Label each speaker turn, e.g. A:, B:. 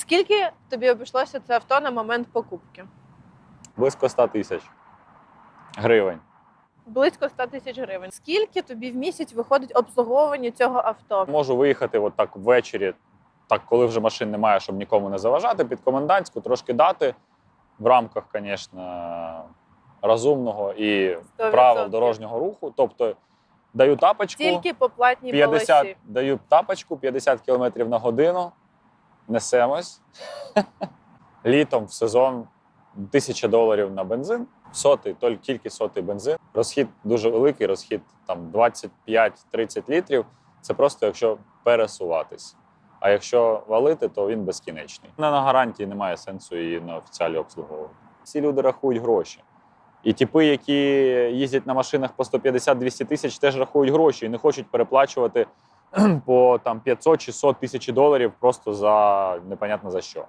A: Скільки тобі обійшлося це авто на момент покупки?
B: Близько 100 тисяч гривень.
A: Близько 100 тисяч гривень. Скільки тобі в місяць виходить обслуговування цього авто?
B: Можу виїхати от так ввечері, так коли вже машин немає, щоб нікому не заважати, під комендантську, трошки дати в рамках, звісно, розумного і
A: 100%.
B: правил дорожнього руху. Тобто даю тапочку,
A: Тільки по платній
B: 50,
A: полосі.
B: даю тапочку 50 км на годину, несемось. Літом в сезон 1000 доларів на бензин, сотий, тільки тільки сотий бензин. Розхід дуже великий, розхід там 25-30 літрів. Це просто якщо пересуватись. А якщо валити, то він безкінечний. Не на гарантії немає сенсу її на офіціалі обслуговувати. Всі люди рахують гроші. І типи, які їздять на машинах по 150-200 тисяч, теж рахують гроші і не хочуть переплачувати по там 500 600 тисяч доларів просто за непонятно за що.